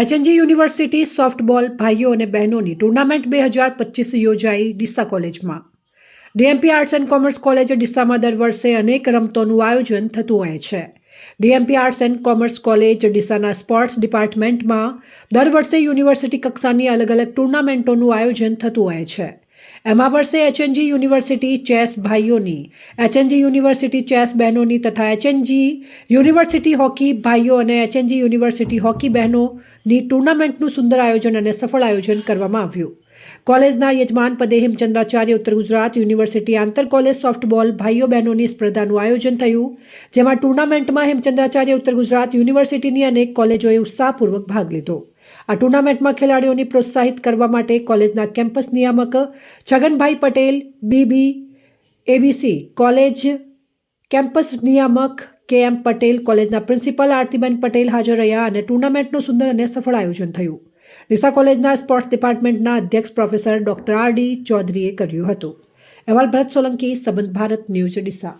HNG university softball ભાઈઓ અને બહેનોની ટુર્નામેન્ટ બે હજાર પચીસ યોજાઈ ડીસા કોલેજમાં. DMP arts and commerce college ડીસામાં દર વર્ષે અનેક રમતોનું આયોજન થતું હોય છે. DMP arts and commerce college ડીસાના sports ડિપાર્ટમેન્ટમાં દર વર્ષે યુનિવર્સિટી કક્ષાની અલગ અલગ ટુર્નામેન્ટોનું આયોજન થતું હોય છે. એમાં વર્ષે H N G university chess ભાઈઓની. H N G university chess બહેનોની તથા એચએનજી યુનિવર્સિટી હોકી ભાઈઓ અને એચએનજી યુનિવર્સિટી હોકી બહેનોની ટુર્નામેન્ટનું સુંદર આયોજન અને સફળ આયોજન કરવામાં આવ્યું. કોલેજના યજમાન પદે હેમચંદ્રાચાર્ય ઉત્તર ગુજરાત યુનિવર્સિટી આંતર કોલેજ સોફ્ટબોલ ભાઈઓ બહેનોની સ્પર્ધાનું આયોજન થયું, જેમાં ટુર્નામેન્ટમાં હેમચંદ્રાચાર્ય ઉત્તર ગુજરાત યુનિવર્સિટીની અનેક કોલેજોએ ઉત્સાહપૂર્વક ભાગ લીધો. આ ટુર્નામેન્ટમાં ખેલાડીઓને પ્રોત્સાહિત કરવા માટે કોલેજના કેમ્પસ નિયામક Chhaganbhai Patel B B A B C college campus નિયામક કે એમ પટેલ, કોલેજના પ્રિન્સિપાલ આરતીબેન પટેલ હાજર રહ્યા અને ટુર્નામેન્ટનું સુંદર અને સફળ આયોજન થયું. ડીસા કોલેજના સ્પોર્ટ્સ ડિપાર્ટમેન્ટના અધ્યક્ષ પ્રોફેસર ડોક્ટર આર ડી ચૌધરીએ કર્યું હતું. અહેવાલ ભરત સોલંકી, સંબંધ ભારત ન્યૂઝ, ડીસા.